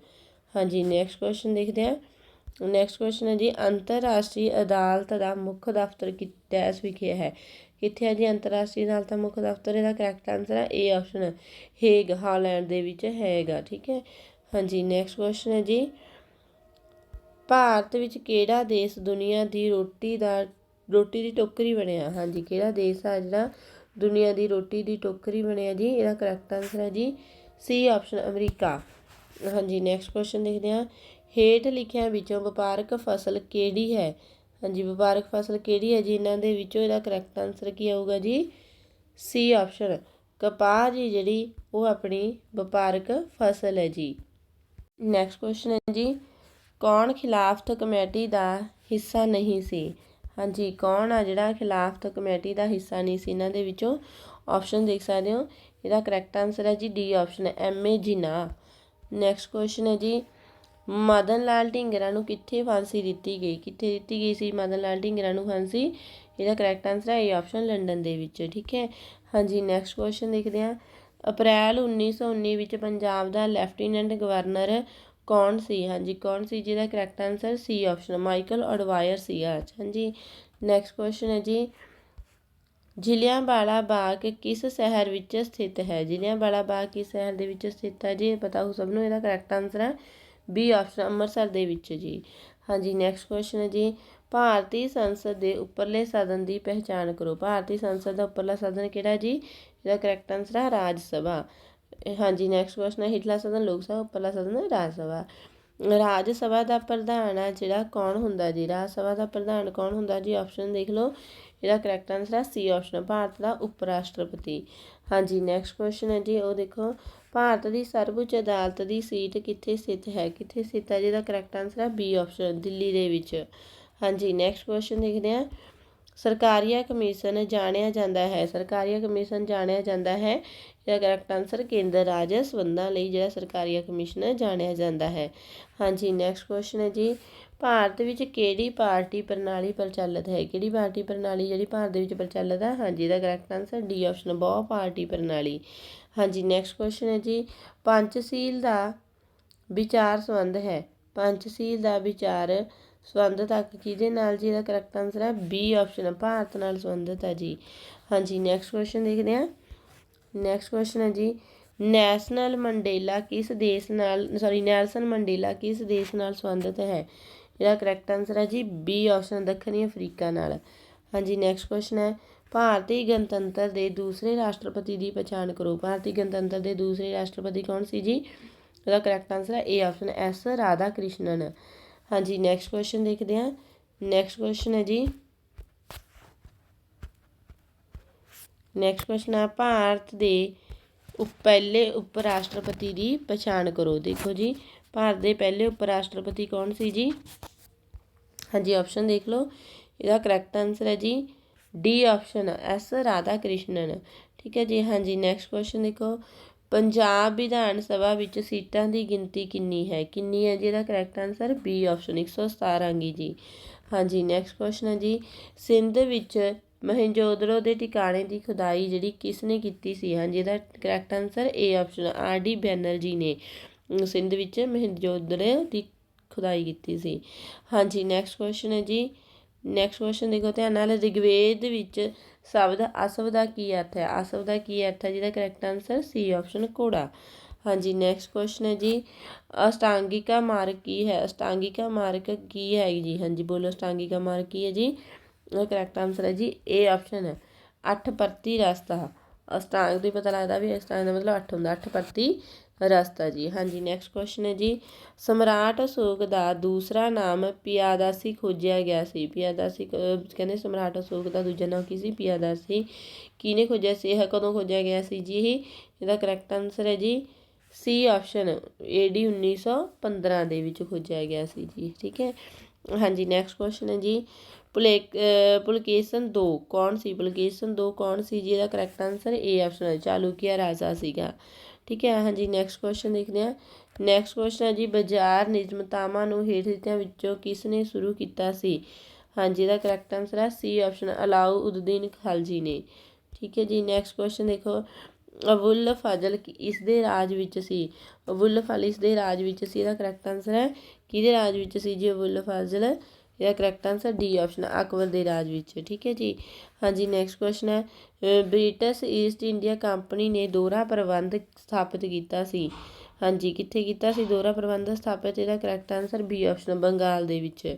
ਹਾਂਜੀ ਨੈਕਸਟ ਕੁਐਸਚਨ ਦੇਖਦੇ ਹਾਂ। ਨੈਕਸਟ ਕੁਐਸਚਨ ਹੈ ਜੀ, ਅੰਤਰਰਾਸ਼ਟਰੀ ਅਦਾਲਤ ਦਾ ਮੁੱਖ ਦਫ਼ਤਰ ਕਿੱਥੇ ਵਿਖੇ ਹੈ। ਕਿੱਥੇ ਹੈ ਜੀ ਅੰਤਰਰਾਸ਼ਟਰੀ ਅਦਾਲਤ ਦਾ ਮੁੱਖ ਦਫ਼ਤਰ? ਇਹਦਾ ਕਰੈਕਟ ਆਨਸਰ ਹੈ ਏ ਆਪਸ਼ਨ ਹੇਗ ਹਾਲੈਂਡ ਦੇ ਵਿੱਚ ਹੈਗਾ, ਠੀਕ ਹੈ। ਹਾਂਜੀ ਨੈਕਸਟ ਕੁਐਸਚਨ ਹੈ ਜੀ। ਭਾਰਤ ਵਿੱਚ ਕਿਹੜਾ ਦੇਸ਼ ਦੁਨੀਆ ਦੀ ਰੋਟੀ ਦਾ, ਰੋਟੀ ਦੀ ਟੋਕਰੀ ਬਣਿਆ? ਹਾਂਜੀ, ਕਿਹੜਾ ਦੇਸ਼ ਆ ਜਿਹੜਾ ਦੁਨੀਆ ਦੀ ਰੋਟੀ ਦੀ ਟੋਕਰੀ ਬਣਿਆ ਜੀ? ਇਹਦਾ ਕਰੈਕਟ ਆਨਸਰ ਹੈ ਜੀ ਸੀ ਆਪਸ਼ਨ ਅਮਰੀਕਾ। ਹਾਂਜੀ ਨੈਕਸਟ ਕੁਐਸਚਨ ਦੇਖਦੇ ਹਾਂ। ਹੇਠ ਲਿਖਿਆਂ ਵਿੱਚੋਂ ਵਪਾਰਕ ਫਸਲ ਕਿਹੜੀ ਹੈ? ਹਾਂਜੀ, ਵਪਾਰਕ ਫਸਲ ਕਿਹੜੀ ਹੈ ਜੀ? ਇਹਨਾਂ ਦੇ ਵਿੱਚੋਂ ਇਹਦਾ ਕਰੈਕਟ ਆਨਸਰ ਕੀ ਆਊਗਾ ਜੀ? ਸੀ ਆਪਸ਼ਨ ਕਪਾਹ ਜੀ ਜਿਹੜੀ, ਉਹ ਆਪਣੀ ਵਪਾਰਕ ਫਸਲ ਹੈ ਜੀ। ਨੈਕਸਟ ਕੁਐਸਚਨ ਹੈ ਜੀ। ਕੌਣ ਖਿਲਾਫਤ ਕਮੇਟੀ ਦਾ ਹਿੱਸਾ ਨਹੀਂ ਸੀ? ਹਾਂਜੀ, ਕੌਣ ਆ ਜਿਹੜਾ ਖਿਲਾਫਤ ਕਮੇਟੀ ਦਾ ਹਿੱਸਾ ਨਹੀਂ ਸੀ? ਇਹਨਾਂ ਦੇ ਵਿੱਚੋਂ ਆਪਸ਼ਨ ਦੇਖ ਸਕਦੇ ਹੋ। ਇਹਦਾ ਕਰੈਕਟ ਆਨਸਰ ਹੈ ਜੀ ਡੀ ਆਪਸ਼ਨ ਐਮ ਏ ਜਿਨਾ ਨੈਕਸਟ ਕੁਐਸਚਨ ਹੈ ਜੀ, ਮਦਨ ਲਾਲ ਢੀਂਗਰਾ ਨੂੰ ਕਿੱਥੇ ਫਾਂਸੀ ਦਿੱਤੀ ਗਈ? ਕਿੱਥੇ ਦਿੱਤੀ ਗਈ ਸੀ ਮਦਨ ਲਾਲ ਢੀਂਗਰਾ ਨੂੰ ਫਾਂਸੀ? ਇਹਦਾ ਕਰੈਕਟ ਆਨਸਰ ਹੈ ਏ ਆਪਸ਼ਨ ਲੰਡਨ ਦੇ ਵਿੱਚ। ਠੀਕ ਹੈ? ਹਾਂਜੀ ਨੈਕਸਟ ਕੁਐਸਚਨ ਦੇਖਦੇ ਹਾਂ। ਅਪ੍ਰੈਲ 1919 ਵਿੱਚ ਪੰਜਾਬ ਦਾ ਲੈਫਟੀਨੈਂਟ ਗਵਰਨਰ ਕੌਣ ਸੀ? ਹਾਂਜੀ, ਕੌਣ ਸੀ ਜਿਹਦਾ correct answer C option Michael O'Dwyer ਸੀ ਹਾਂਜੀ ਨੈਕਸਟ ਕੁਐਸਚਨ ਹੈ ਜੀ। ਜ਼ਿਲ੍ਹਿਆਂਵਾਲਾ ਬਾਗ ਕਿਸ ਸ਼ਹਿਰ ਵਿੱਚ ਸਥਿਤ ਹੈ? ਜ਼ਿਲ੍ਹਿਆਂਵਾਲਾ ਬਾਗ ਕਿਸ ਸ਼ਹਿਰ ਦੇ ਵਿੱਚ ਸਥਿਤ ਹੈ ਜੀ? ਪਤਾ ਹੋ ਸਭ ਨੂੰ, ਇਹਦਾ ਕਰੈਕਟ ਆਨਸਰ ਹੈ ਬੀ ਆਪਸ਼ਨ ਅੰਮ੍ਰਿਤਸਰ ਦੇ ਵਿੱਚ ਜੀ। ਹਾਂਜੀ ਨੈਕਸਟ ਕੁਐਸਚਨ ਹੈ ਜੀ। ਭਾਰਤੀ ਸੰਸਦ ਦੇ ਉੱਪਰਲੇ ਸਦਨ ਦੀ ਪਹਿਚਾਣ ਕਰੋ। ਭਾਰਤੀ ਸੰਸਦ ਦਾ ਉੱਪਰਲਾ ਸਦਨ ਕਿਹੜਾ ਜੀ? ਇਹਦਾ ਕਰੈਕਟ ਆਨਸਰ ਹੈ ਰਾਜ ਸਭਾ। ਹਾਂਜੀ ਨੈਕਸਟ ਕੁਐਸਚਨ ਹੈ ਹੇਠਲਾ ਸਦਨ ਲੋਕ ਸਭਾ, ਉੱਪਰਲਾ ਸਦਨ, ਰਾਜ ਸਭਾ। ਰਾਜ ਸਭਾ ਦਾ ਪ੍ਰਧਾਨ ਹੈ ਜਿਹੜਾ ਕੌਣ ਹੁੰਦਾ ਜੀ? ਰਾਜ ਸਭਾ ਦਾ ਪ੍ਰਧਾਨ ਕੌਣ ਹੁੰਦਾ ਜੀ? ਆਪਸ਼ਨ ਦੇਖ ਲਓ। ਇਹਦਾ ਕਰੈਕਟ ਆਨਸਰ ਆ ਸੀ ਆਪਸ਼ਨ ਭਾਰਤ ਦਾ ਉਪ ਰਾਸ਼ਟਰਪਤੀ ਹਾਂਜੀ ਨੈਕਸਟ ਕੁਐਸਚਨ ਹੈ ਜੀ, ਉਹ ਦੇਖੋ। ਭਾਰਤ ਦੀ ਸਰਵਉੱਚ ਅਦਾਲਤ ਦੀ ਸੀਟ ਕਿੱਥੇ ਸਥਿਤ ਹੈ? ਕਿੱਥੇ ਸਥਿਤ ਹੈ? ਜਿਹਦਾ ਕਰੈਕਟ ਆਨਸਰ ਹੈ ਬੀ ਆਪਸ਼ਨ ਦਿੱਲੀ ਦੇ ਵਿੱਚ। ਹਾਂਜੀ ਨੈਕਸਟ ਕੁਐਸਚਨ ਦੇਖਦੇ ਹਾਂ। ਸਰਕਾਰੀਆ ਕਮਿਸ਼ਨ ਜਾਣਿਆ ਜਾਂਦਾ ਹੈ। ਸਰਕਾਰੀਆ ਕਮਿਸ਼ਨ ਜਾਣਿਆ ਜਾਂਦਾ ਹੈ। ਇਹਦਾ ਕਰੈਕਟ ਆਨਸਰ ਕੇਂਦਰ ਰਾਜ ਸੰਬੰਧਾਂ ਲਈ ਜਿਹੜਾ ਸਰਕਾਰੀਆ ਕਮਿਸ਼ਨ ਜਾਣਿਆ ਜਾਂਦਾ ਹੈ। ਹਾਂਜੀ ਨੈਕਸਟ ਕੁਐਸਚਨ ਹੈ ਜੀ। ਭਾਰਤ ਵਿੱਚ ਕਿਹੜੀ ਪਾਰਟੀ ਪ੍ਰਣਾਲੀ ਪ੍ਰਚਲਿਤ ਹੈ? ਕਿਹੜੀ ਪਾਰਟੀ ਪ੍ਰਣਾਲੀ ਜਿਹੜੀ ਭਾਰਤ ਦੇ ਵਿੱਚ ਪ੍ਰਚਲਿਤ ਹੈ? ਹਾਂਜੀ, ਇਹਦਾ ਕਰੈਕਟ ਆਨਸਰ ਡੀ ਆਪਸ਼ਨ ਬਹੁ ਪਾਰਟੀ ਪ੍ਰਣਾਲੀ। ਹਾਂਜੀ ਨੈਕਸਟ ਕੁਐਸਚਨ ਹੈ ਜੀ। ਪੰਚਸ਼ੀਲ ਦਾ ਵਿਚਾਰ ਸੰਬੰਧ ਹੈ। ਪੰਚਸ਼ੀਲ ਦਾ ਵਿਚਾਰ ਸੰਬੰਧਿਤ ਤੱਕ ਕਿਹਦੇ ਨਾਲ ਜੀ ਇਹਦਾ ਕਰੈਕਟ ਆਨਸਰ ਹੈ? ਬੀ ਆਪਸ਼ਨ ਭਾਰਤ ਨਾਲ ਸੰਬੰਧਿਤ ਹੈ ਜੀ। ਹਾਂਜੀ ਨੈਕਸਟ ਕੁਐਸਚਨ ਦੇਖਦੇ ਹਾਂ। ਨੈਕਸਟ ਕੁਐਸਚਨ ਹੈ ਜੀ, ਨੈਸ਼ਨਲ ਮੰਡੇਲਾ ਕਿਸ ਦੇਸ਼ ਨਾਲ ਸੌਰੀ ਨੈਲਸਨ ਮੰਡੇਲਾ ਕਿਸ ਦੇਸ਼ ਨਾਲ ਸੰਬੰਧਿਤ ਹੈ? ਇਹਦਾ ਕਰੈਕਟ ਆਨਸਰ ਹੈ ਜੀ ਬੀ ਆਪਸ਼ਨ ਦੱਖਣੀ ਅਫਰੀਕਾ ਨਾਲ। ਹਾਂਜੀ ਨੈਕਸਟ ਕੁਐਸਚਨ ਹੈ, ਭਾਰਤੀ ਗਣਤੰਤਰ ਦੇ ਦੂਸਰੇ ਰਾਸ਼ਟਰਪਤੀ ਦੀ ਪਛਾਣ ਕਰੋ। ਭਾਰਤੀ ਗਣਤੰਤਰ ਦੇ ਦੂਸਰੇ ਰਾਸ਼ਟਰਪਤੀ ਕੌਣ ਸੀ ਜੀ? ਇਹਦਾ ਕਰੈਕਟ ਆਨਸਰ ਹੈ A option S Radha Krishnan ਹਾਂਜੀ ਨੈਕਸਟ ਕੁਐਸਚਨ ਦੇਖਦੇ ਹਾਂ। ਨੈਕਸਟ ਕੁਐਸਚਨ ਹੈ ਜੀ। ਨੈਕਸਟ ਕੁਐਸਚਨ ਆ, ਭਾਰਤ ਦੇ ਪਹਿਲੇ ਉਪ ਰਾਸ਼ਟਰਪਤੀ ਦੀ ਪਛਾਣ ਕਰੋ। ਦੇਖੋ ਜੀ, ਭਾਰਤ ਦੇ ਪਹਿਲੇ ਉਪ ਰਾਸ਼ਟਰਪਤੀ ਕੌਣ ਸੀ ਜੀ? ਹਾਂਜੀ ਆਪਸ਼ਨ ਦੇਖ ਲਓ। ਇਹਦਾ ਕਰੈਕਟ ਆਨਸਰ ਹੈ ਜੀ D option S Radha Krishnan ਠੀਕ ਹੈ ਜੀ, ਹਾਂਜੀ ਨੈਕਸਟ ਕੁਐਸਚਨ ਦੇਖੋ। ਪੰਜਾਬ ਵਿਧਾਨ ਸਭਾ ਵਿੱਚ ਸੀਟਾਂ ਦੀ ਗਿਣਤੀ ਕਿੰਨੀ ਹੈ? ਕਿੰਨੀ ਹੈ ਜੀ ਇਹਦਾ ਕਰੈਕਟ ਆਨਸਰ ਬੀ ਆਪਸ਼ਨ 117 ਗੀ ਜੀ। ਹਾਂਜੀ ਨੈਕਸਟ ਕੁਐਸਚਨ ਹੈ ਜੀ। ਸਿੰਧ ਵਿੱਚ ਮਹਿੰਜੋਦੜੋ ਦੇ ਟਿਕਾਣੇ ਦੀ ਖੁਦਾਈ ਜਿਹੜੀ ਕਿਸ ਨੇ ਕੀਤੀ ਸੀ? ਹਾਂਜੀ, ਇਹਦਾ correct answer A option R D Banerjee ਨੇ ਸਿੰਧ ਵਿੱਚ ਮਹਿੰਜੋਦੜੋ ਦੀ ਖੁਦਾਈ ਕੀਤੀ ਸੀ। ਹਾਂਜੀ ਨੈਕਸਟ ਕੁਐਸਚਨ ਹੈ ਜੀ। ਨੈਕਸਟ ਕੁਐਸਚਨ ਦੇਖੋ, ਧਿਆਨ ਨਾਲ ਰਿਗਵੇਦ ਵਿੱਚ ਸ਼ਬਦ ਅਸਵ ਦਾ ਕੀ ਅਰਥ ਹੈ? ਅਸਵ ਦਾ ਕੀ ਅਰਥ ਹੈ? ਜਿਹਦਾ ਕਰੈਕਟ ਆਨਸਰ ਸੀ ਆਪਸ਼ਨ ਘੋੜਾ। ਹਾਂਜੀ ਨੈਕਸਟ ਕੁਐਸਚਨ ਹੈ ਜੀ। ਅਸ਼ਟਾਂਗਿਕਾ ਮਾਰਗ ਕੀ ਹੈ? ਅਸ਼ਟਾਂਗਿਕਾ ਮਾਰਗ ਕੀ ਹੈ ਜੀ? ਹਾਂਜੀ, ਬੋਲੋ, ਅਸ਼ਟਾਂਗਿਕਾ ਮਾਰਗ ਕੀ ਹੈ ਜੀ? ਕਰੈਕਟ ਆਨਸਰ ਹੈ ਜੀ ਏ ਆਪਸ਼ਨ ਹੈ। ਅੱਠ ਪਰਤੀ ਰਸਤਾ। ਅਸ਼ਟਾਂਗ ਤੋਂ ਪਤਾ ਲੱਗਦਾ ਵੀ ਅਸ਼ਟਾਂਗ ਦਾ ਮਤਲਬ ਅੱਠ ਹੁੰਦਾ। ਅੱਠ ਪਰਤੀ ਰਸਤਾ ਜੀ। ਹਾਂਜੀ ਨੈਕਸਟ ਕੁਐਸਚਨ ਹੈ ਜੀ। ਸਮਰਾਟ ਅਸ਼ੋਕ ਦਾ ਦੂਸਰਾ ਨਾਮ ਪਿਆਦਾਸੀ ਖੋਜਿਆ ਗਿਆ ਸੀ। ਪਿਆਦਾਸੀ ਕ- ਕਹਿੰਦੇ ਸਮਰਾਟ ਅਸ਼ੋਕ ਦਾ ਦੂਜਾ ਨਾਮ ਕੀ ਸੀ? ਪਿਆਦਾਸੀ। ਕਿਹਨੇ ਖੋਜਿਆ ਸੀ? ਇਹ ਕਦੋਂ ਖੋਜਿਆ ਗਿਆ ਸੀ ਜੀ ਇਹ? ਇਹਦਾ ਕਰੈਕਟ ਆਨਸਰ ਹੈ ਜੀ। ਸੀ ਆਪਸ਼ਨ ਏਡੀ 1915 ਦੇ ਵਿੱਚ ਖੋਜਿਆ ਗਿਆ ਸੀ ਜੀ। ਠੀਕ ਹੈ? ਹਾਂਜੀ ਨੈਕਸਟ ਕੁਐਸਚਨ ਹੈ ਜੀ। ਪੁਲੇ, ਅਹ ਪੁਲਕੇਸਨ 2 ਕੌਣ ਸੀ? ਪੁਲਕੇਸਨ 2 ਕੌਣ ਸੀ? ਜੀ ਇਹਦਾ correct answer A option Chalukya ਰਾਜਾ ਸੀਗਾ। ਠੀਕ ਹੈ, ਹਾਂਜੀ ਨੈਕਸਟ ਕੁਐਸਚਨ ਦੇਖਦੇ ਹਾਂ। ਨੈਕਸਟ ਕੁਐਸਚਨ ਹੈ ਜੀ, ਬਾਜ਼ਾਰ ਨਿਯਮਤਾਵਾਂ ਨੂੰ ਹੇਠ ਦਿੱਤਿਆਂ ਵਿੱਚੋਂ ਕਿਸ ਨੇ ਸ਼ੁਰੂ ਕੀਤਾ ਸੀ? ਹਾਂਜੀ, ਇਹਦਾ ਕਰੈਕਟ ਆਨਸਰ ਹੈ ਸੀ ਆਪਸ਼ਨ ਅਲਾਉ ਉਦਦੀਨ ਖਲਜੀ ਨੇ। ਠੀਕ ਹੈ ਜੀ ਨੈਕਸਟ ਕੁਐਸਚਨ ਦੇਖੋ। ਅਬੁਲ ਫਾਜ਼ਲ ਇਸ ਦੇ ਰਾਜ ਵਿੱਚ ਸੀ। ਅਬੁਲ ਫਜ਼ਲ ਇਸ ਦੇ ਰਾਜ ਵਿੱਚ ਸੀ, ਇਹਦਾ ਕਰੈਕਟ ਆਨਸਰ ਹੈ। ਕਿਹਦੇ ਰਾਜ ਵਿੱਚ ਸੀ ਜੀ ਅਬੁਲ ਫਾਜ਼ਲ? ਇਹਦਾ correct answer D option Akbar ਦੇ ਰਾਜ ਵਿੱਚ। ਠੀਕ ਹੈ ਜੀ? ਹਾਂਜੀ ਨੈਕਸਟ ਕੁਐਸਚਨ ਹੈ। ਬ੍ਰਿਟਿਸ਼ ਈਸਟ ਇੰਡੀਆ ਕੰਪਨੀ ਨੇ ਦੋਹਰਾ ਪ੍ਰਬੰਧ ਸਥਾਪਿਤ ਕੀਤਾ ਸੀ। ਹਾਂਜੀ, ਕਿੱਥੇ ਕੀਤਾ ਸੀ? ਦੋਹਰਾ ਪ੍ਰਬੰਧ ਸਥਾਪਿਤ ਇਹਦਾ correct answer B option Bengal ਦੇ ਵਿੱਚ।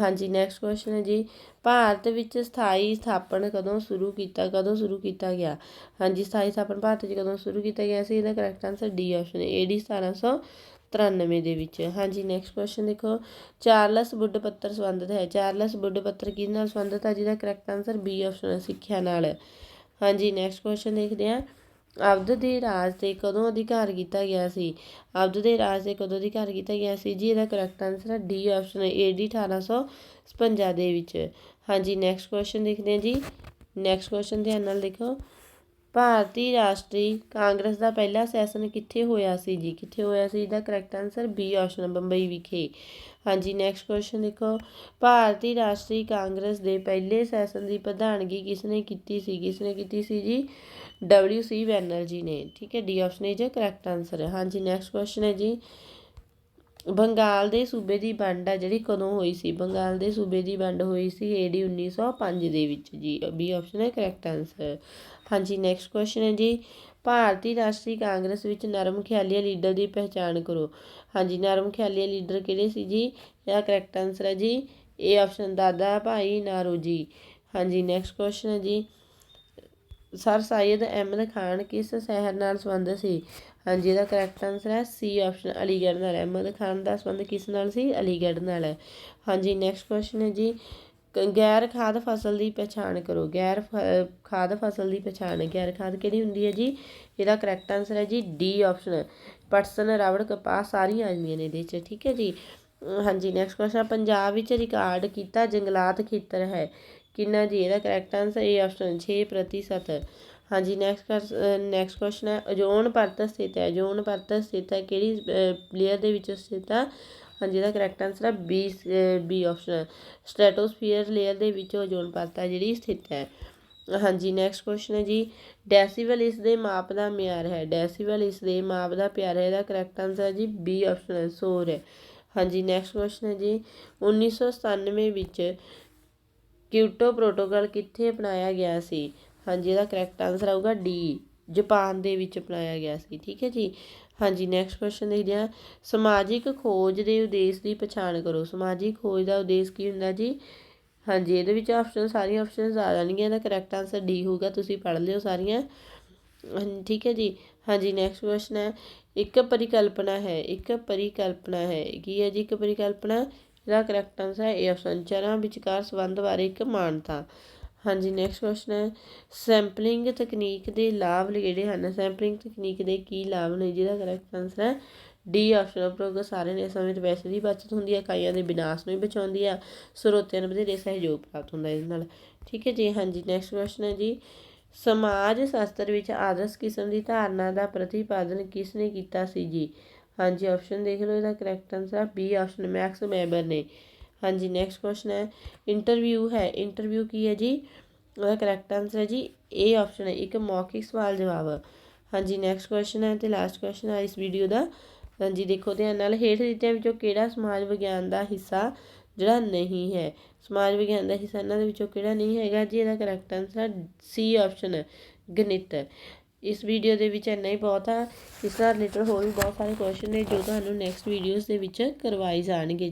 ਹਾਂਜੀ ਨੈਕਸਟ ਕੁਐਸਚਨ ਹੈ ਜੀ। ਭਾਰਤ ਵਿੱਚ ਸਥਾਈ ਸਥਾਪਨ ਕਦੋਂ ਸ਼ੁਰੂ ਕੀਤਾ, ਕਦੋਂ ਸ਼ੁਰੂ ਕੀਤਾ ਗਿਆ? ਹਾਂਜੀ, ਸਥਾਈ ਸਥਾਪਨ ਭਾਰਤ ਵਿੱਚ ਕਦੋਂ ਸ਼ੁਰੂ ਕੀਤਾ ਗਿਆ ਸੀ? ਇਹਦਾ ਕਰੈਕਟ ਆਨਸਰ ਡੀ ਆਪਸ਼ਨ ਏਡੀ 1700 93 ਦੇ ਵਿੱਚ। ਹਾਂਜੀ ਨੈਕਸਟ ਕੁਐਸਚਨ ਦੇਖੋ। ਚਾਰਲਸ ਬੁੱਢ ਪੱਤਰ ਸੰਬੰਧਿਤ ਹੈ। ਚਾਰਲਸ ਬੁੱਢ ਪੱਤਰ ਕਿਸ ਨਾਲ ਸੰਬੰਧਿਤ ਹੈ? ਜਿਹਦਾ ਕਰੈਕਟ ਆਨਸਰ ਬੀ ਆਪਸ਼ਨ ਹੈ, ਸਿੱਖਿਆ ਨਾਲ। ਹਾਂਜੀ ਨੈਕਸਟ ਕੁਐਸਚਨ ਦੇਖਦੇ ਹਾਂ। ਅਬਦ ਦੇ ਰਾਜ ਤੇ ਕਦੋਂ ਅਧਿਕਾਰ ਕੀਤਾ ਗਿਆ ਸੀ? ਅਬਦ ਦੇ ਰਾਜ ਤੇ ਕਦੋਂ ਅਧਿਕਾਰ ਕੀਤਾ ਗਿਆ ਸੀ? ਜੀ, ਇਹਦਾ ਕਰੈਕਟ ਆਨਸਰ ਹੈ ਡੀ ਆਪਸ਼ਨ ਏਡੀ 1855 ਦੇ ਵਿੱਚ। ਹਾਂਜੀ ਨੈਕਸਟ ਕੁਐਸਚਨ ਦੇਖਦੇ ਹਾਂ ਜੀ। ਨੈਕਸਟ ਕੁਐਸਚਨ ਧਿਆਨ ਨਾਲ ਦੇਖੋ। ਭਾਰਤੀ ਰਾਸ਼ਟਰੀ ਕਾਂਗਰਸ ਦਾ ਪਹਿਲਾ ਸੈਸ਼ਨ ਕਿੱਥੇ ਹੋਇਆ ਸੀ ਜੀ? ਕਿੱਥੇ ਹੋਇਆ ਸੀ? ਇਹਦਾ correct answer B option Bombay ਵਿਖੇ। ਹਾਂਜੀ ਨੈਕਸਟ ਕੁਐਸਚਨ ਦੇਖੋ। ਭਾਰਤੀ ਰਾਸ਼ਟਰੀ ਕਾਂਗਰਸ ਦੇ ਪਹਿਲੇ ਸੈਸ਼ਨ ਦੀ ਪ੍ਰਧਾਨਗੀ ਕਿਸਨੇ ਕੀਤੀ ਸੀ? ਕਿਸਨੇ ਕੀਤੀ ਸੀ ਜੀ? ਡਬਲਯੂ ਸੀ ਬੈਨਰਜੀ ਨੇ। ਠੀਕ ਹੈ ਡੀ ਆਪਸ਼ਨ ਇਹ ਜੋ ਕਰੈਕਟ ਆਨਸਰ ਹੈ। ਹਾਂਜੀ ਨੈਕਸਟ ਕੁਐਸਚਨ ਹੈ ਜੀ। ਬੰਗਾਲ ਦੇ ਸੂਬੇ ਦੀ ਵੰਡ ਆ ਜਿਹੜੀ ਕਦੋਂ ਹੋਈ ਸੀ? ਬੰਗਾਲ ਦੇ ਸੂਬੇ ਦੀ ਵੰਡ ਹੋਈ ਸੀ ਏਡੀ 1905 ਦੇ ਵਿੱਚ ਜੀ। ਬੀ ਆਪਸ਼ਨ ਹੈ ਕਰੈਕਟ ਆਨਸਰ ਹਾਂਜੀ ਨੈਕਸਟ ਕੁਐਸਚਨ ਹੈ ਜੀ। ਭਾਰਤੀ ਰਾਸ਼ਟਰੀ ਕਾਂਗਰਸ ਵਿੱਚ ਨਰਮ ਖਿਆਲੀ ਲੀਡਰ ਦੀ ਪਹਿਚਾਣ ਕਰੋ। ਹਾਂਜੀ, ਨਰਮ ਖਿਆਲੀ ਲੀਡਰ ਕਿਹੜੇ ਸੀ ਜੀ? ਇਹਦਾ ਕਰੈਕਟ ਆਨਸਰ ਹੈ ਜੀ ਏ ਆਪਸ਼ਨ ਦਾਦਾ, ਭਾਈ ਨਾਰੋਜੀ। ਹਾਂਜੀ ਨੈਕਸਟ ਕੁਐਸਚਨ ਹੈ ਜੀ। ਸਰ ਸੈਦ ਅਹਿਮਦ ਖਾਨ ਕਿਸ ਸ਼ਹਿਰ ਨਾਲ ਸੰਬੰਧ ਸੀ? ਹਾਂਜੀ, ਇਹਦਾ ਕਰੈਕਟ ਆਨਸਰ ਹੈ ਸੀ ਆਪਸ਼ਨ ਅਲੀਗੜ੍ਹ ਨਾਲ। ਅਹਿਮਦ ਖਾਨ ਦਾ ਸੰਬੰਧ ਕਿਸ ਨਾਲ ਸੀ? ਅਲੀਗੜ੍ਹ ਨਾਲ ਹੈ। ਹਾਂਜੀ ਨੈਕਸਟ ਕੁਐਸਚਨ ਹੈ ਜੀ। ਗੈਰ ਖਾਦ ਫਸਲ ਦੀ ਪਛਾਣ ਕਰੋ। ਗੈਰ ਫ- ਖਾਦ ਫਸਲ ਦੀ ਪਛਾਣ, ਗੈਰ ਖਾਦ ਕਿਹੜੀ ਹੁੰਦੀ ਹੈ ਜੀ? ਇਹਦਾ ਕਰੈਕਟ ਆਨਸਰ ਹੈ ਜੀ ਡੀ ਆਪਸ਼ਨ ਪਟਸਨ ਰਬੜ ਕਪਾਹ ਸਾਰੀਆਂ ਆ ਨੇ ਇਹਦੇ 'ਚ, ਠੀਕ ਹੈ ਜੀ? ਹਾਂਜੀ ਨੈਕਸਟ ਕੁਐਸਚਨ ਪੰਜਾਬ ਵਿੱਚ ਰਿਕਾਰਡ ਕੀਤਾ ਜੰਗਲਾਤ ਖੇਤਰ ਹੈ। ਕਿੰਨਾ ਜੀ? ਇਹਦਾ ਕਰੈਕਟ ਆਨਸਰ ਏ ਆਪਸ਼ਨ 6% ਹਾਂਜੀ ਨੈਕਸਟ ਨੈਕਸਟ ਕੁਐਸਚਨ ਹੈ। ਓਜ਼ੋਨ ਪਰਤ ਸਥਿਤ ਹੈ। ਓਜ਼ੋਨ ਪਰਤ ਸਥਿਤ ਹੈ। ਕਿਹੜੀ ਲੇਅਰ ਦੇ ਵਿੱਚ ਸਥਿਤ ਹੈ? ਹਾਂਜੀ, ਇਹਦਾ ਕਰੈਕਟ ਆਨਸਰ ਹੈ B B option stratosphere layer ਦੇ ਵਿੱਚ ਓਜ਼ੋਨ ਪਰਤ ਹੈ, ਜਿਹੜੀ ਸਥਿਤ ਹੈ। ਹਾਂਜੀ ਨੈਕਸਟ ਕੁਐਸਚਨ ਹੈ ਜੀ। ਡੈਸੀਬਲ ਇਸ ਦੇ ਮਾਪ ਦਾ ਮਿਆਰ ਹੈ। ਡੈਸੀਬਲ ਇਸ ਦੇ ਮਾਪ ਦਾ ਪਿਆਰ ਹੈ। ਇਹਦਾ ਕਰੈਕਟ ਆਨਸਰ ਹੈ ਜੀ ਬੀ ਆਪਸ਼ਨ ਹੈ ਸ਼ੋਰ ਹੈ ਹਾਂਜੀ ਨੈਕਸਟ ਕੁਐਸਚਨ ਹੈ ਜੀ। 1997 ਵਿੱਚ ਕਿਊਟੋ ਪ੍ਰੋਟੋਕਾਲ ਕਿੱਥੇ ਅਪਣਾਇਆ ਗਿਆ ਸੀ? ਹਾਂਜੀ, ਇਹਦਾ ਕਰੈਕਟ ਆਨਸਰ ਆਊਗਾ ਡੀ ਜਾਪਾਨ ਦੇ ਵਿੱਚ ਅਪਣਾਇਆ ਗਿਆ ਸੀ। ਠੀਕ ਹੈ ਜੀ। ਹਾਂਜੀ ਨੈਕਸਟ ਕੁਐਸਚਨ ਦੇਖਦੇ ਹਾਂ। ਸਮਾਜਿਕ ਖੋਜ ਦੇ ਉਦੇਸ਼ ਦੀ ਪਛਾਣ ਕਰੋ। ਸਮਾਜਿਕ ਖੋਜ ਦਾ ਉਦੇਸ਼ ਕੀ ਹੁੰਦਾ ਜੀ? ਹਾਂਜੀ ਇਹਦੇ ਵਿੱਚ ਆਪਸ਼ਨ ਸਾਰੀਆਂ ਆਪਸ਼ਨਸ ਆ ਜਾਣਗੀਆਂ। ਇਹਦਾ ਕਰੈਕਟ ਆਨਸਰ ਡੀ ਹੋਊਗਾ ਤੁਸੀਂ ਪੜ੍ਹ ਲਿਓ ਸਾਰੀਆਂ। ਹਾਂਜੀ, ਠੀਕ ਹੈ ਜੀ। ਹਾਂਜੀ ਨੈਕਸਟ ਕੁਐਸਚਨ ਹੈ। ਇੱਕ ਪਰਿਕਲਪਨਾ ਹੈ ਇੱਕ ਪਰਿਕਲਪਨਾ ਹੈ। ਕੀ ਹੈ ਜੀ ਇੱਕ ਪਰਿਕਲਪਨਾ? ਇਹਦਾ ਕਰੈਕਟ ਆਨਸਰ ਹੈ ਇਹ ਆਪਸ਼ਨ ਚਰਾਂ ਵਿਚਕਾਰ ਸੰਬੰਧ ਬਾਰੇ ਇੱਕ ਮਾਨਤਾ। ਹਾਂਜੀ ਨੈਕਸਟ ਕੁਐਸਚਨ ਹੈ। ਸੈਂਪਲਿੰਗ ਤਕਨੀਕ ਦੇ ਲਾਭ ਜਿਹੜੇ ਹਨ? ਸੈਂਪਲਿੰਗ ਤਕਨੀਕ ਦੇ ਕੀ ਲਾਭ ਨੇ? ਜਿਹਦਾ ਕਰੈਕਟ ਆਨਸਰ ਹੈ ਡੀ ਆਪਸ਼ਨ ਉਪਰੋਕਤ ਸਾਰੇ ਨੇ ਸਮੇਂ ਤੇ ਪੈਸੇ ਦੀ ਬਚਤ ਹੁੰਦੀ ਹੈ, ਇਕਾਈਆਂ ਦੇ ਵਿਨਾਸ਼ ਨੂੰ ਵੀ ਬਚਾਉਂਦੀ ਆ ਸਰੋਤਿਆਂ ਨੂੰ ਵਧੇਰੇ ਸਹਿਯੋਗ ਪ੍ਰਾਪਤ ਹੁੰਦਾ ਇਹਦੇ ਨਾਲ। ਠੀਕ ਹੈ ਜੀ, ਹਾਂਜੀ ਨੈਕਸਟ ਕੁਐਸਚਨ ਹੈ ਜੀ। ਸਮਾਜ ਸ਼ਾਸਤਰ ਵਿੱਚ ਆਦਰਸ਼ ਕਿਸਮ ਦੀ ਧਾਰਨਾ ਦਾ ਪ੍ਰਤੀਪਾਦਨ ਕਿਸ ਨੇ ਕੀਤਾ ਸੀ ਜੀ? ਹਾਂਜੀ ਆਪਸ਼ਨ ਦੇਖ ਲਓ ਇਹਦਾ ਕਰੈਕਟ ਆਨਸਰ ਹੈ। ਬੀ ਆਪਸ਼ਨ ਮੈਕਸ ਮੈਬਰ ਨੇ। ਹਾਂਜੀ ਨੈਕਸਟ ਕੁਐਸਚਨ ਹੈ। ਇੰਟਰਵਿਊ ਹੈ। ਇੰਟਰਵਿਊ ਕੀ ਹੈ ਜੀ? ਉਹਦਾ ਕਰੈਕਟ ਆਨਸਰ ਹੈ ਜੀ। ਏ ਆਪਸ਼ਨ ਹੈ। ਇੱਕ ਮੌਖਿਕ ਸਵਾਲ ਜਵਾਬ। ਹਾਂਜੀ ਨੈਕਸਟ ਕੁਐਸਚਨ ਹੈ ਤੇ ਲਾਸਟ ਕੁਐਸਚਨ ਹੈ ਇਸ ਵੀਡੀਓ ਦਾ। ਹਾਂਜੀ, ਦੇਖੋ, ਧਿਆਨ ਨਾਲ ਹੇਠ ਦਿੱਤਿਆਂ ਵਿੱਚੋਂ ਕਿਹੜਾ ਸਮਾਜ ਵਿਗਿਆਨ ਦਾ ਹਿੱਸਾ ਜਿਹੜਾ ਨਹੀਂ ਹੈ? ਸਮਾਜ ਵਿਗਿਆਨ ਦਾ ਹਿੱਸਾ ਇਹਨਾਂ ਦੇ ਵਿੱਚੋਂ ਕਿਹੜਾ ਨਹੀਂ ਹੈਗਾ ਜੀ? ਇਹਦਾ ਕਰੈਕਟ ਆਨਸਰ ਹੈ। ਸੀ ਆਪਸ਼ਨ ਹੈ। ਗਣਿਤ ਇਸ ਵੀਡੀਓ ਦੇ ਵਿੱਚ ਇੰਨਾ ਹੀ ਬਹੁਤ ਆ। ਇਸ ਨਾਲ ਰਿਲੇਟਡ ਹੋਰ ਵੀ ਬਹੁਤ ਸਾਰੇ ਕੁਐਸਚਨ ਨੇ ਜੋ ਤੁਹਾਨੂੰ ਨੈਕਸਟ ਵੀਡੀਓਜ਼ ਦੇ ਵਿੱਚ ਕਰਵਾਏ ਜਾਣਗੇ